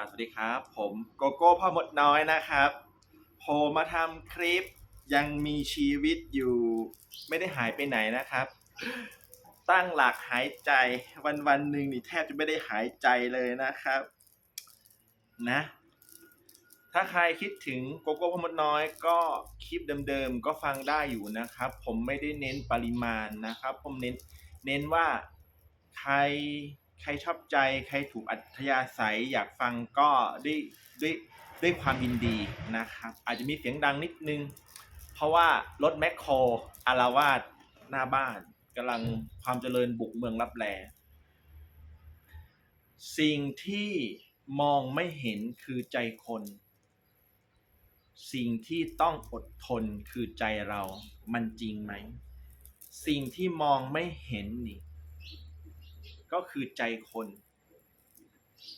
ครับสวัสดีครับ ผมโกโก้พ่อมดน้อยนะครับโผล่มาทำคลิปยังมีชีวิตอยู่ ไม่ได้หายไปไหนนะครับ ตั้งหลักหายใจวันวันหนึ่งนี่แทบจะไม่ได้หายใจเลยนะครับ นะ ถ้าใครคิดถึงโกโก้พ่อมดน้อยก็คลิปเดิมๆก็ฟังได้อยู่นะครับ ผมไม่ได้เน้นปริมาณนะครับ ผมเน้นเน้นว่าใคร ใครชอบใจใครถูกอัธยาศัยอยากฟังก็ด้วยด้วยด้วยความยินดีนะครับ อาจจะมีเสียงดังนิดนึง เพราะว่ารถแมคโครอาราวาสหน้าบ้านกำลังความเจริญบุกเมืองรับแลสิ่งที่มองไม่เห็นคือใจคน สิ่งที่ต้องอดทนคือใจเรา มันจริงไหม สิ่งที่มองไม่เห็นนี่ ก็คือใจคน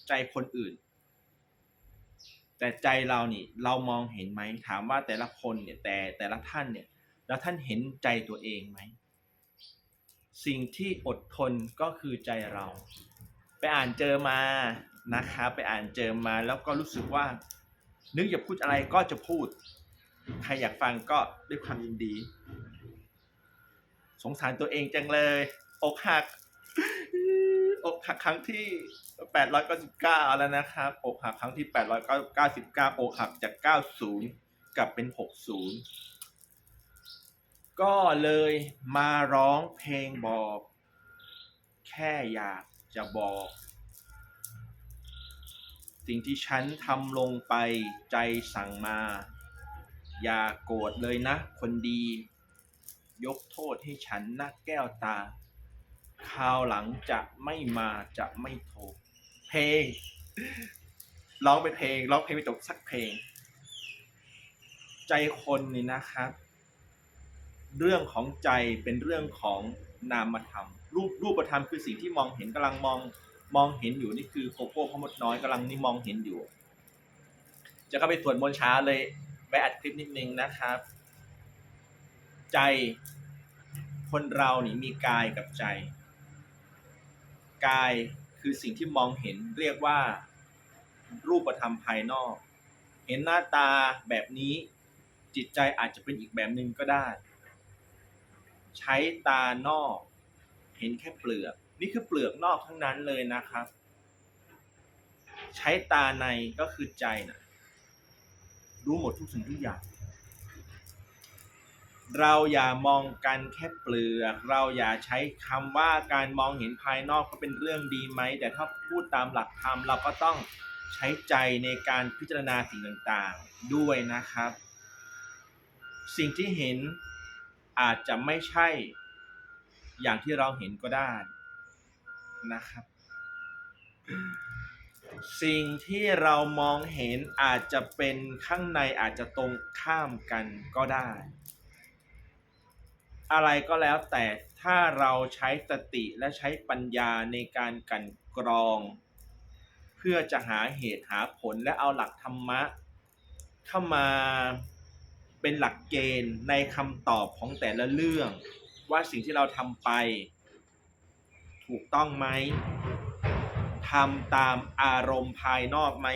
ใจคนอื่น แต่ใจเรานี่เรามองเห็นไหมถามว่าแต่ละคนเนี่ยแต่แต่ละท่านเนี่ย แล้วท่านเห็นใจตัวเองไหมสิ่งที่อดทนก็คือใจเรา ไปอ่านเจอมานะครับไปอ่านเจอมาแล้วก็รู้สึกว่า นึกอยากพูดอะไรก็จะพูด ใครอยากฟังก็ด้วยความยินดี สงสารตัวเองจังเลยอกหัก อกหักครั้งที่899แล้วนะครับ อกหักครั้งที่899อยเก้าสิบเก้าอกหักจาก90กลับเป็น60ก็เลยมาร้องเพลงบอก แค่อยากจะบอก สิ่งที่ฉันทำลงไปใจสั่งมา อย่าโกรธเลยนะ คนดี ยกโทษให้ฉันนะแก้วตา คราวหลังจะไม่มาจะไม่โทร เพลง ร้องเป็นเพลง ร้องเพลงไม่จบสักเพลง ใจคนนี่นะครับ เรื่องของใจเป็นเรื่องของนามธรรม รูปรูปธรรมคือสิ่งที่มองเห็นกำลังมองมองเห็นอยู่นี่คือโกโก้พมดน้อยกำลังนี่มองเห็นอยู่ จะเข้าไปสวดมนต์ช้าเลยไปอัดคลิปนิดนึงนะครับ ใจคนเรานี่มีกายกับใจ กายคือสิ่งที่มองเห็นเรียกว่า รูปธรรมภายนอก เห็นหน้าตาแบบนี้จิตใจอาจจะเป็นอีกแบบหนึ่งก็ได้ ใช้ตานอก เห็นแค่เปลือก นี่คือเปลือกนอกทั้งนั้นเลยนะครับ ใช้ตาในก็คือใจนะรู้หมดทุกสิ่งทุกอย่าง เราอย่ามองกันแค่เปลือก เราอย่าใช้คำว่าการมองเห็นภายนอกก็เป็นเรื่องดีไหม แต่ถ้าพูดตามหลักธรรมเราก็ต้องใช้ใจในการพิจารณาสิ่งต่างๆ ด้วยนะครับ สิ่งที่เห็นอาจจะไม่ใช่อย่างที่เราเห็นก็ได้นะครับ สิ่งที่เรามองเห็นอาจจะเป็นข้างในอาจจะตรงข้ามกันก็ได้ อะไรก็แล้วแต่ถ้าเราใช้สติและใช้ปัญญาในการกันกรอง เพื่อจะหาเหตุหาผลและเอาหลักธรรมะ เข้ามาเป็นหลักเกณฑ์ในคำตอบของแต่ละเรื่อง ว่าสิ่งที่เราทำไป ถูกต้องไหมทำตามอารมณ์ภายนอกไหม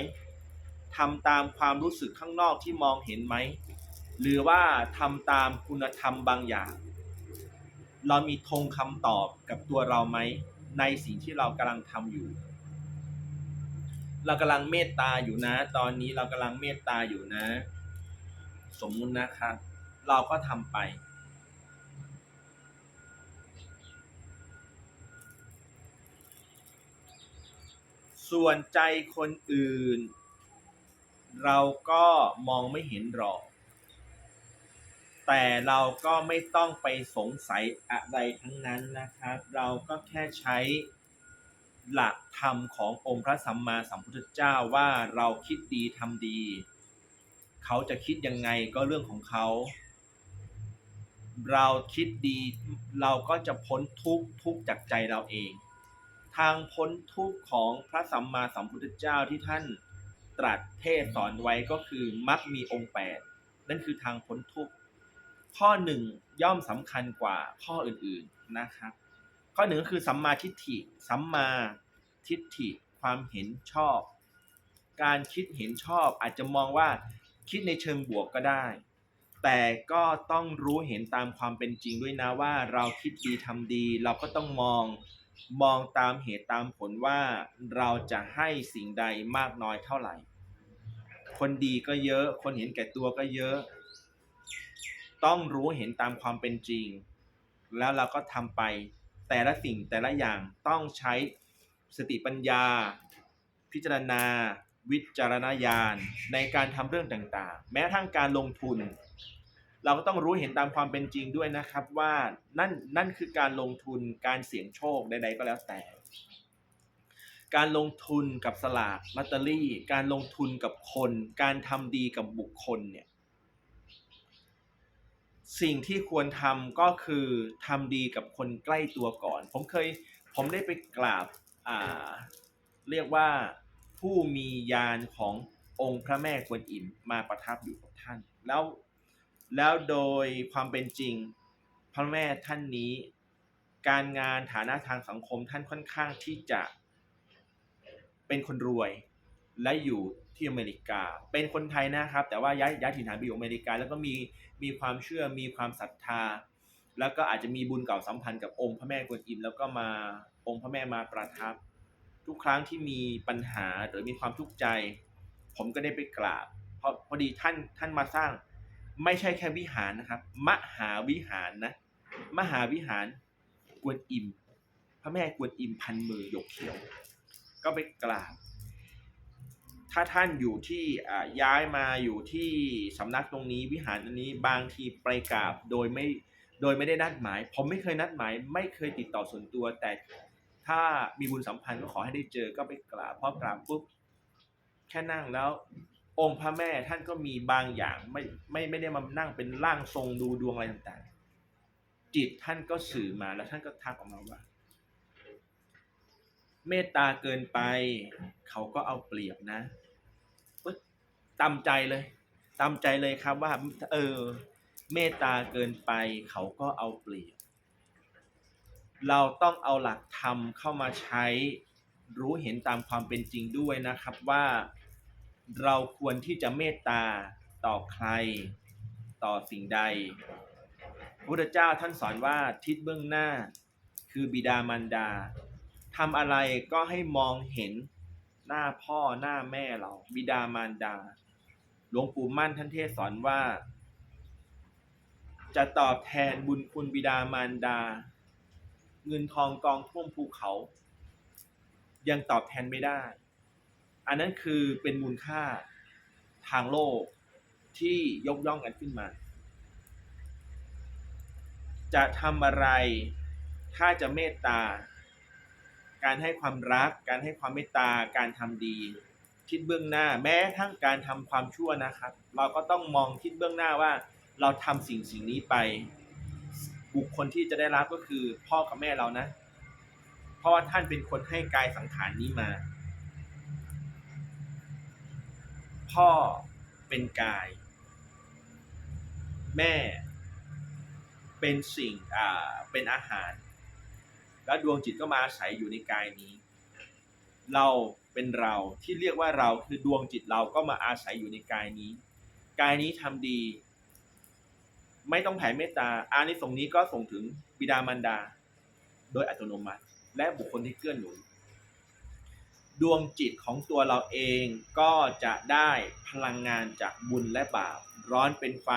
ทำตามความรู้สึกข้างนอกที่มองเห็นไหม หรือว่าทำตามคุณธรรมบางอย่าง เรามีธงคำตอบกับตัวเราไหมในสิ่งที่เรากำลังทำอยู่ เรากำลังเมตตาอยู่นะ ตอนนี้เรากำลังเมตตาอยู่นะ สมมุตินะครับ เราก็ทำไป ส่วนใจคนอื่น เราก็มองไม่เห็นหรอก แต่เราก็ไม่ต้องไปสงสัยอะไรทั้งนั้นนะครับ เราก็แค่ใช้หลักธรรมขององค์พระสัมมาสัมพุทธเจ้าว่าเราคิดดีทำดี เขาจะคิดยังไงก็เรื่องของเขา เราคิดดีเราก็จะพ้นทุกทุกจากใจเราเอง ทางพ้นทุกข์ของพระสัมมาสัมพุทธเจ้าที่ท่านตรัสเทศสอนไว้ก็คือมักมีองค์แปดนั่นคือทางพ้นทุกข์ ข้อหนึ่งย่อมสำคัญกว่าข้ออื่นๆนะครับ ข้อหนึ่งก็คือสัมมาทิฏฐิสัมมาทิฏฐิความเห็นชอบ การคิดเห็นชอบอาจจะมองว่าคิดในเชิงบวกก็ได้ แต่ก็ต้องรู้เห็นตามความเป็นจริงด้วยนะว่าเราคิดดีทำดี เราก็ต้องมองมองตามเหตุตามผลว่าเราจะให้สิ่งใดมากน้อยเท่าไหร่ คนดีก็เยอะ คนเห็นแก่ตัวก็เยอะ ต้องรู้เห็นตามความเป็นจริง แล้วเราก็ทำไป แต่ละสิ่งแต่ละอย่างต้องใช้สติปัญญา พิจารณา วิจารณญาณในการทำเรื่องต่างๆ แม้ทั่งการลงทุน เราก็ต้องรู้เห็นตามความเป็นจริงด้วยนะครับว่านั่นนั่นคือการลงทุนการเสี่ยงโชคใดๆก็แล้วแต่ การลงทุนกับสลากลอตเตอรี่ การลงทุนกับคน การทำดีกับบุคคลเนี่ย สิ่งที่ควรทำก็คือทำดีกับคนใกล้ตัวก่อน ผมเคยผมได้ไปกราบอ่าเรียกว่าผู้มียานขององค์พระแม่กวนอิมมาประทับอยู่กับท่าน แล้วแล้วโดยความเป็นจริงพระแม่ท่านนี้ การงานฐานะทางสังคมท่านค่อนข้างที่จะเป็นคนรวยและอยู่ ที่อเมริกา เป็นคนไทยนะครับ แต่ว่าย้ายย้ายถิ่นฐานไปอยู่อเมริกา แล้วก็มีมีความเชื่อมีความศรัทธา แล้วก็อาจจะมีบุญเก่าสัมพันธ์กับองค์พระแม่กวนอิม แล้วก็มาองค์พระแม่มาประทับ ทุกครั้งที่มีปัญหาหรือมีความทุกข์ใจ ผมก็ได้ไปกราบเพราะพอดีท่านท่านมาสร้างไม่ใช่แค่วิหารนะครับ มหาวิหารนะ มหาวิหารกวนอิม พระแม่กวนอิมพันมือหยกเขียว ก็ไปกราบ ถ้าท่านอยู่ที่ย้ายมาอยู่ที่สำนักตรงนี้วิหารอันนี้บางทีไปกราบโดยไม่โดยไม่ได้นัดหมาย ผมไม่เคยนัดหมาย ไม่เคยติดต่อส่วนตัว แต่ถ้ามีบุญสัมพันธ์ก็ขอให้ได้เจอก็ไปกราบพอกราบปุ๊บแค่นั่งแล้ว องค์พระแม่ท่านก็มีบางอย่างไม่ไม่ไม่ได้มานั่งเป็นร่างทรงดูดวงอะไรต่างๆ จิตท่านก็สื่อมาแล้วท่านก็ทักออกมาว่า เมตตาเกินไป เขาก็เอาเปรียบนะ บตำใจเลยตำใจเลยครับว่า เออ เมตตาเกินไปเขาก็เอาเปรียบ เราต้องเอาหลักธรรมเข้ามาใช้รู้เห็นตามความเป็นจริงด้วยนะครับว่าเราควรที่จะเมตตาต่อใคร ต่อสิ่งใดพระพุทธเจ้าท่านสอนว่าทิศเบื้องหน้า คือบิดามารดาทำอะไรก็ให้มองเห็นหน้าพ่อหน้าแม่เรา บิดามารดา หลวงปู่มั่นท่านเทศสอนว่า จะตอบแทนบุญคุณบิดามารดา เงินทองกองท่วมภูเขา ยังตอบแทนไม่ได้ อันนั้นคือเป็นมูลค่าทางโลกที่ยกย่องกันขึ้นมา จะทำอะไร ถ้าจะเมตตา การให้ความรัก การให้ความเมตตา การทำดี คิดเบื้องหน้า แม้ทั้งการทำความชั่วนะครับ เราก็ต้องมองคิดเบื้องหน้าว่า เราทำสิ่งสิ่งนี้ไป บุคคลที่จะได้รับก็คือพ่อกับแม่เรานะ เพราะว่าท่านเป็นคนให้กายสังขารนี้มา พ่อเป็นกาย แม่เป็นสิ่งอ่าเป็นอาหาร แล้วดวงจิตก็มาอาศัยอยู่ในกายนี้ เรา เป็นเราที่เรียกว่าเราคือดวงจิตเราก็มาอาศัยอยู่ในกายนี้ กายนี้ทำดี ไม่ต้องแผ่เมตตาอานิสงส์นี้ก็ส่งถึงบิดามารดา โดยอัตโนมัติ และบุคคลที่เกื้อหนุนดวงจิตของตัวเราเองก็จะได้พลังงานจากบุญและบาปร้อนเป็นไฟ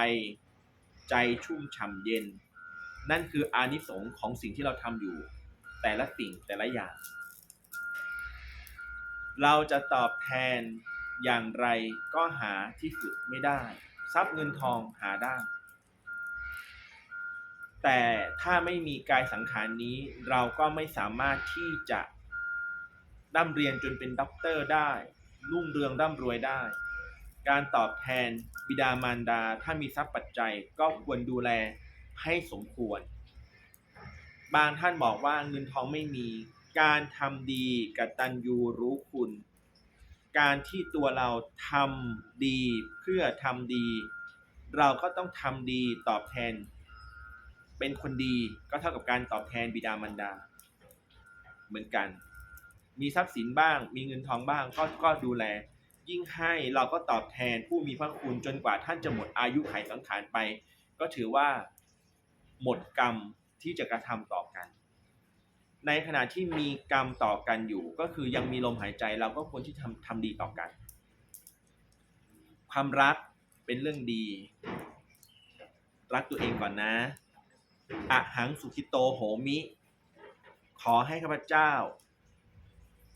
ใจชุ่มฉ่ำเย็น นั่นคืออานิสงส์ของสิ่งที่เราทำอยู่ แต่ละสิ่งแต่ละอย่าง เราจะตอบแทนอย่างไรก็หาที่สุดไม่ได้ ทรัพย์เงินทองหาได้ แต่ถ้าไม่มีกายสังขารนี้เราก็ไม่สามารถที่จะร่ำเรียนจนเป็นด็อกเตอร์ได้รุ่งเรืองร่ำรวยได้ การตอบแทนบิดามารดาถ้ามีทรัพย์ปัจจัยก็ควรดูแลให้สมควร บางท่านบอกว่าเงินทองไม่มี การทำดีกตัญญูรู้คุณ การที่ตัวเราทำดีเพื่อทำดี เราก็ต้องทำดีตอบแทน เป็นคนดีก็เท่ากับการตอบแทนบิดามารดา เหมือนกัน มีทรัพย์สินบ้าง มีเงินทองบ้างก็ก็ดูแล ยิ่งให้เราก็ตอบแทนผู้มีพระคุณจนกว่าท่านจะหมดอายุไขสังขารไป ก็ถือว่า หมดกรรมที่จะกระทำต่อกัน ในขณะที่มีกรรมต่อกันอยู่ ก็คือยังมีลมหายใจเราก็ควรที่ทำทำดีต่อกัน ความรักเป็นเรื่องดี รักตัวเองก่อนนะอะหังสุขิโตโหมิ ขอให้ข้าพเจ้า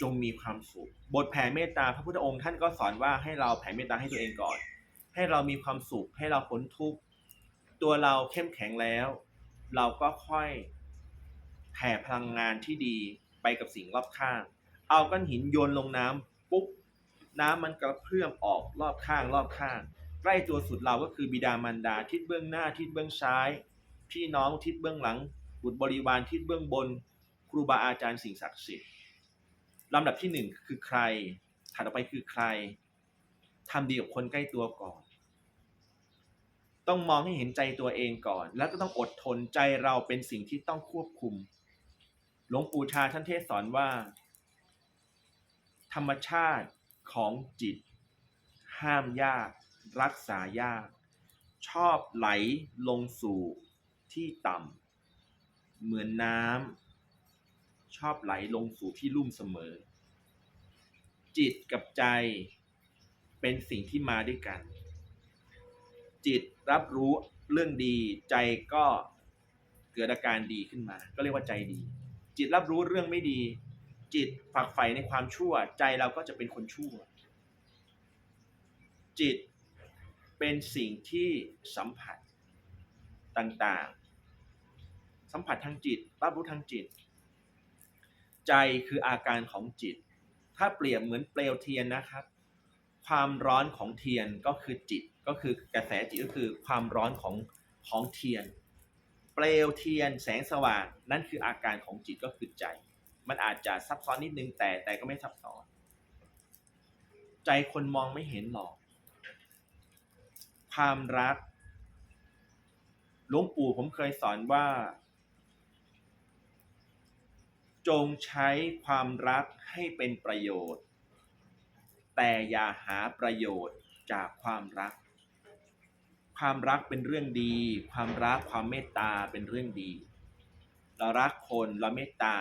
จงมีความสุข บทแผ่เมตตาพระพุทธองค์ท่านก็สอนว่าให้เราแผ่เมตตาให้ตัวเองก่อน ให้เรามีความสุขให้เราพ้นทุกข์ตัวเราเข้มแข็งแล้ว เราก็ค่อย แผ่พลังงานที่ดีไปกับสิ่งรอบข้าง เอาก้อนหินโยนลงน้ำปุ๊บน้ำมันกระเพื่อมออกรอบข้างรอบข้าง ใกล้ตัวสุดเราก็คือบิดามารดาทิศเบื้องหน้าทิศเบื้องซ้าย พี่น้องทิศเบื้องหลัง บุตรบริวารทิศเบื้องบน ครูบาอาจารย์สิ่งศักดิ์สิทธิ์ลำดับที่หนึ่งคือใครถัดออกไปคือใครทำดีกับคนใกล้ตัวก่อน ต้องมองให้เห็นใจตัวเองก่อน แล้วก็ต้องอดทนใจเราเป็นสิ่งที่ต้องควบคุม หลวงปู่ชาท่านเทศสอนว่า ธรรมชาติของจิต ห้ามยาก รักษายาก ชอบไหลลงสู่ที่ต่ำเหมือนน้ำชอบไหลลงสู่ที่ลุ่มเสมอ จิตกับใจเป็นสิ่งที่มาด้วยกัน จิตรับรู้เรื่องดีใจก็เกิดอาการดีขึ้นมา ก็เรียกว่าใจดี จิตรับรู้เรื่องไม่ดี จิตฝักใฝ่ในความชั่ว ใจเราก็จะเป็นคนชั่ว จิตเป็นสิ่งที่สัมผัสต่างๆ สัมผัสทางจิต รับรู้ทางจิต ใจคืออาการของจิต ถ้าเปรียบเหมือนเปลวเทียนนะครับ ความร้อนของเทียนก็คือจิต ก็คือกระแสจิตก็คือความร้อนของของเทียน เปลวเทียนแสงสว่าง นั่นคืออาการของจิตก็คือใจ มันอาจจะซับซ้อนนิดนึงแต่แต่ก็ไม่ซับซ้อน ใจคนมองไม่เห็นหรอก ความรักหลวงปู่ผมเคยสอนว่า จงใช้ความรักให้เป็นประโยชน์ แต่อย่าหาประโยชน์จากความรัก ความรักเป็นเรื่องดี ความรักความเมตตาเป็นเรื่องดี เรารักคนเราเมตตา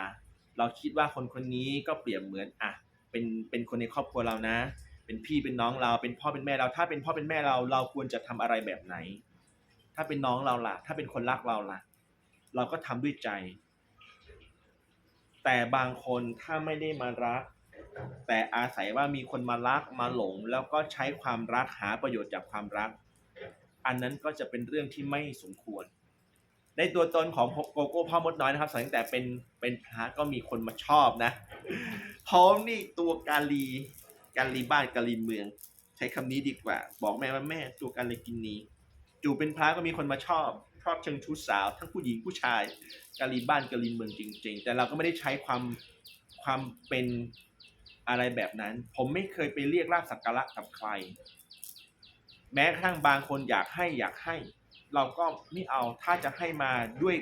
เราคิดว่าคนคนนี้ก็เปรียบเหมือนอะเป็นเป็นคนในครอบครัวเรานะ เป็นพี่เป็นน้องเราเป็นพ่อเป็นแม่เรา ถ้าเป็นพ่อเป็นแม่เราเราควรจะทำอะไรแบบไหน ถ้าเป็นน้องเราล่ะ ถ้าเป็นคนรักเราล่ะ เราก็ทำด้วยใจ แต่บางคนถ้าไม่ได้มารัก แต่อาศัยว่ามีคนมารักมาหลง แล้วก็ใช้ความรักหาประโยชน์จากความรัก อันนั้นก็จะเป็นเรื่องที่ไม่สมควร ในตัวตนของโกโก้พ่อมดน้อยนะครับตั้งแต่เป็นเป็นพระก็มีคนมาชอบนะผมนี่ตัวกาลีกาลีบ้านกาลีเมือง ใช้คำนี้ดีกว่า บอกแม่ว่าแม่ตัวกาลีกินนี้จู่เป็นพระก็มีคนมาชอบชอบเชิงชู้สาว ทั้งผู้หญิงผู้ชายกาลีบ้านกาลีเมืองจริง ๆ แต่เราก็ไม่ได้ใช้ความความเป็นอะไรแบบนั้น ผมไม่เคยไปเรียกราบสักการะกับใคร แม้กระทั่งบางคนอยากให้อยากให้ เราก็ไม่เอาถ้าจะให้มาด้วย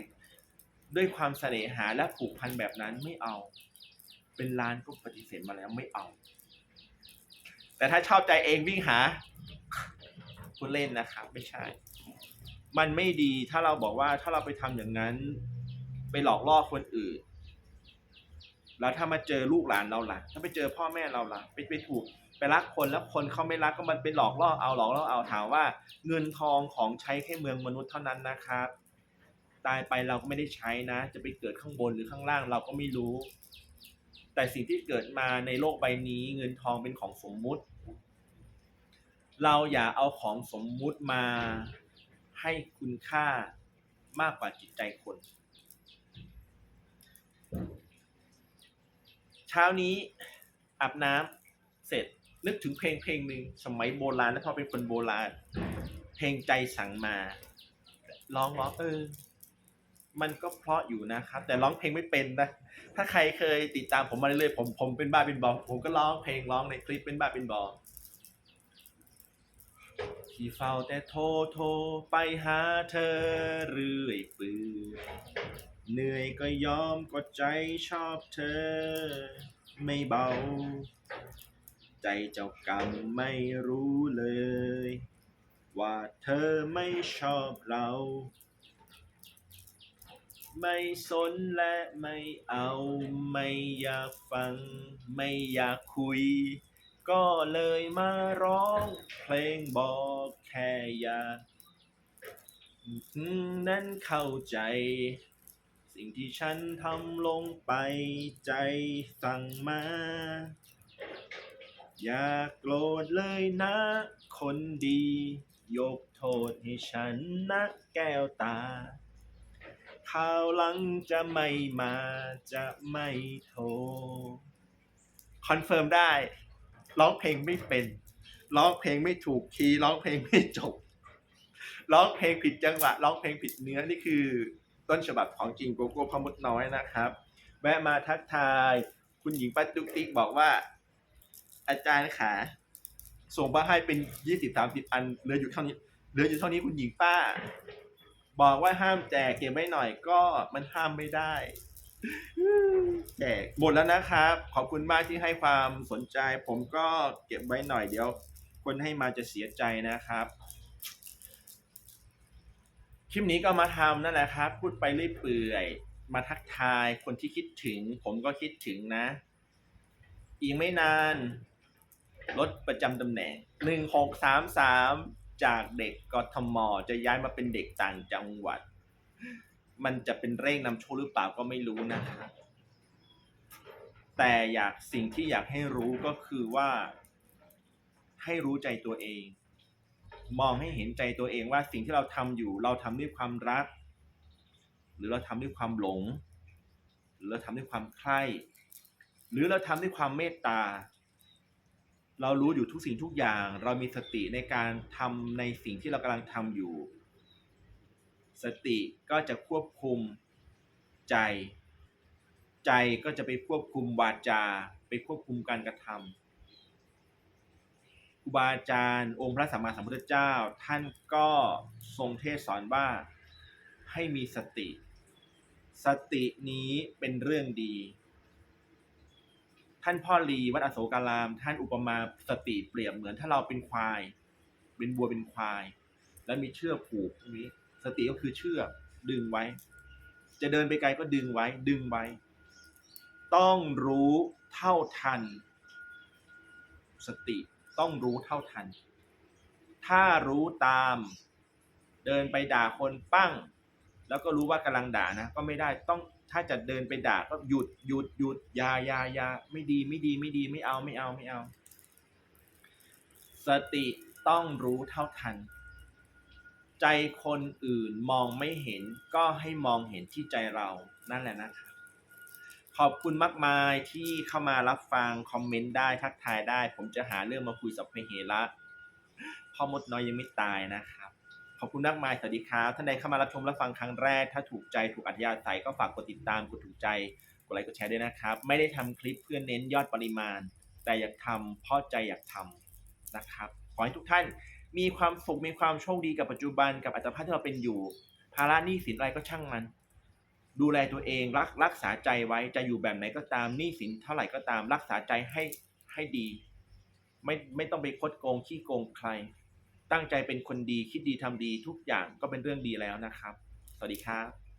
ด้วยความเสน่หาและผูกพันแบบนั้นไม่เอา เป็นล้านก็ปฏิเสธมาแล้วไม่เอา แต่ถ้าชอบใจเองวิ่งหาพูดเล่นนะครับ ไม่ใช่ มันไม่ดีถ้าเราบอกว่าถ้าเราไปทำอย่างนั้น ไปหลอกล่อคนอื่น แล้วถ้ามาเจอลูกหลานเราล่ะ ถ้าไปเจอพ่อแม่เราล่ะ ไปไปถูก ไปรักคนแล้วคนเขาไม่รักก็มันเป็นหลอกล่อเอาหลอกล่อเอาถามว่า เงินทองของใช้แค่เมืองมนุษย์เท่านั้นนะครับ ตายไปเราก็ไม่ได้ใช้นะ จะไปเกิดข้างบนหรือข้างล่างเราก็ไม่รู้ แต่สิ่งที่เกิดมาในโลกใบนี้เงินทองเป็นของสมมุติ เราอย่าเอาของสมมุติมาให้คุณค่ามากกว่าจิตใจคน เช้านี้อาบน้ำเสร็จ นึกถึงเพลงเพลงหนึ่งสมัยโบราณนะพอเป็นคนโบราณ เพลงใจสั่งมาร้องร้องเออ มันก็เพราะอยู่นะครับ แต่ร้องเพลงไม่เป็นนะถ้าใครเคยติดตามผมมาเรื่อยๆผมผมเป็นบ้าเป็นบอผมก็ร้องเพลงร้องในคลิปเป็นบ้าเป็นบอที่เฝ้าแต่โทรโทรไปหาเธอเรื่อยเปื่อยเหนื่อยก็ยอมก็ใจชอบเธอ ไม่เบา ใจเจ้ากรรมไม่รู้เลย ว่าเธอไม่ชอบเรา ไม่สนและไม่เอา ไม่อยากฟัง ไม่อยากคุย ก็เลยมาร้องเพลงบอกแค่อยากนั้นเข้าใจ สิ่งที่ฉันทำลงไปใจสั่งมา อย่าโกรธเลยนะ คนดี ยกโทษให้ฉันนะแก้วตาคราวหลังจะไม่มาจะไม่โทร คอนเฟิร์มได้ ร้องเพลงไม่เป็น ร้องเพลงไม่ถูกคีย์ร้องเพลงไม่จบ ร้องเพลงผิดจังหวะ ร้องเพลงผิดเนื้อนี่คือ ต้นฉบับของจริงโกโก้พมุดน้อยนะครับ แวะมาทักทาย คุณหญิงป้าตุ๊กติ๊กบอกว่า อาจารย์ขาส่งมาให้เป็นยี่สิบสามสิบอันเหลืออยู่เท่านี้เหลืออยู่เท่านี้คุณหญิงป้า บอกว่าห้ามแจกเก็บไว้หน่อยก็มันห้ามไม่ได้แจกหมดแล้วนะครับ ขอบคุณมากที่ให้ความสนใจ ผมก็เก็บไว้หน่อยเดี๋ยว คนให้มาจะเสียใจนะครับคลิปนี้ก็มาทำนั่นแหละครับ พูดไปเรื่อยเปื่อย มาทักทายคนที่คิดถึง ผมก็คิดถึงนะ อีกไม่นาน รถประจำตำแหน่งหนึ่งหกสามสามจากเด็กกทม จะย้ายมาเป็นเด็กต่างจังหวัด มันจะเป็นเร่งนำโชคหรือเปล่าก็ไม่รู้นะครับแต่อยากสิ่งที่อยากให้รู้ก็คือว่า ให้รู้ใจตัวเอง มองให้เห็นใจตัวเองว่าสิ่งที่เราทำอยู่เราทำด้วยความรัก หรือเราทำด้วยความหลง หรือเราทำด้วยความใคร่หรือเราทำด้วยความเมตตา เรารู้อยู่ทุกสิ่งทุกอย่าง เรามีสติในการทำในสิ่งที่เรากำลังทำอยู่ สติก็จะควบคุมใจ ใจก็จะไปควบคุมวาจา ไปควบคุมการกระทำครูบาอาจารย์ องค์พระสัมมาสัมพุทธเจ้า ท่านก็ทรงเทศสอนว่าให้มีสติ สตินี้เป็นเรื่องดี ท่านพ่อลีวัดอโศการาม ท่านอุปมาสติเปรียบเหมือนถ้าเราเป็นควาย เป็นวัวเป็นควาย แล้วมีเชือกผูกตรงนี้ สติก็คือเชือกดึงไว้ จะเดินไปไกลก็ดึงไว้ ดึงไว้ ต้องรู้เท่าทัน สติต้องรู้เท่าทัน ถ้ารู้ตาม เดินไปด่าคนปั้ง แล้วก็รู้ว่ากำลังด่านะ ก็ไม่ได้ต้อง ถ้าจะเดินไปด่าก็หยุดหยุดหยุดยายายาไม่ดีไม่ดีไม่ดีไม่เอาไม่เอาไม่เอา สติต้องรู้เท่าทัน ใจคนอื่นมองไม่เห็นก็ให้มองเห็นที่ใจเรานั่นแหละนะครับขอบคุณมากมายที่เข้ามารับฟัง คอมเมนต์ได้ทักทายได้ ผมจะหาเรื่องมาคุยสัพเพเหระพ่อมดน้อยยังไม่ตายนะครับ ขอบคุณมากมาย สวัสดีครับท่านใดเข้ามารับชมรับฟังครั้งแรก ถ้าถูกใจถูกอัธยาศัยก็ฝากกดติดตามกดถูกใจกดไลค์กดแชร์ด้วยนะครับ ไม่ได้ทำคลิปเพื่อเน้นยอดปริมาณ แต่อยากทำเพราะใจอยากทำนะครับขอให้ทุกท่านมีความสุขมีความโชคดีกับปัจจุบันกับอัตภาพที่เราเป็นอยู่ ภาระหนี้สินอะไรก็ช่างมัน ดูแลตัวเองรักรักษาใจไว้จะอยู่แบบไหนก็ตามหนี้สินเท่าไหร่ก็ตามรักษาใจให้ให้ดี ไม่ไม่ต้องไปคดโกงขี้โกงใคร ตั้งใจเป็นคนดีคิดดีทำดีทุกอย่างก็เป็นเรื่องดีแล้วนะครับ สวัสดีครับ